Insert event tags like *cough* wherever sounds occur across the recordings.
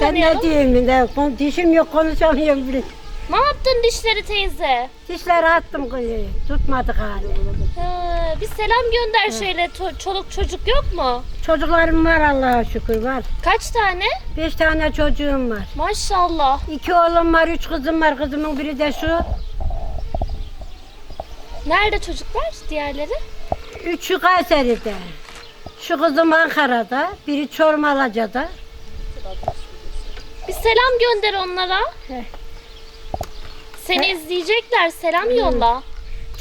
Ben ne diyeyim de kon- dişim yok konuşamıyorum bile. Ne yaptın dişleri teyze? Dişleri attım kıyı, tutmadı hala. Ha, bir selam gönder şöyle to- çoluk çocuk yok mu? Çocuklarım var Allah'a şükür var. Kaç tane? Beş tane çocuğum var. Maşallah. İki oğlum var, üç kızım var. Kızımın biri de şu. Nerede çocuklar diğerleri? Üçü Kayseri'de. Şu kızım Ankara'da, biri Çormalaca'da. Bir selam gönder onlara. Heh. Seni izleyecekler. Selam yolla.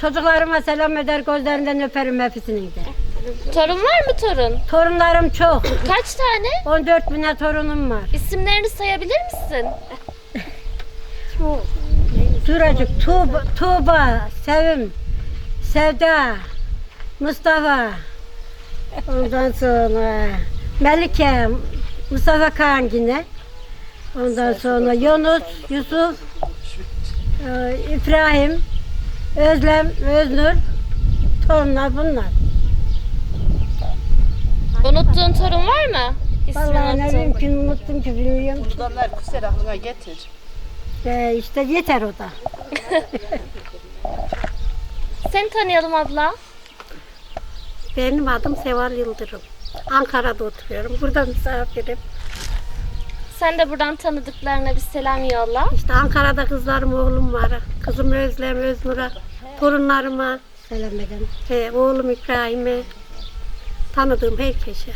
Çocuklarıma selam eder, gözlerinden öperim hepsinin de. Torun var mı torun? Torunlarım çok. *clears throat* Kaç tane? 14 bine torunum var. İsimlerini sayabilir misin? *laughs* Duracık, Tuğba, Tuğba, Sevim, Sevda, Mustafa. Ondan sonra Melike, Mustafa Kağan yine. Ondan sonra Yunus, Yusuf, e, İbrahim, Özlem, Öznur. Torunlar bunlar. Unuttuğun torun var mı? İsmini Vallahi ne unuttuğun. ki unuttum ki bilmiyorum ki. Buradanlar küser aklına getir. E, işte yeter o da. *laughs* Seni tanıyalım abla. Benim adım Seval Yıldırım. Ankara'da oturuyorum. Burada misafirim. Sen de buradan tanıdıklarına bir selam yolla. İşte Ankara'da kızlarım, oğlum var. Kızım Özlem, Öznur'a, torunlarıma selam ederim. He, oğlum İbrahim'e, tanıdığım herkese.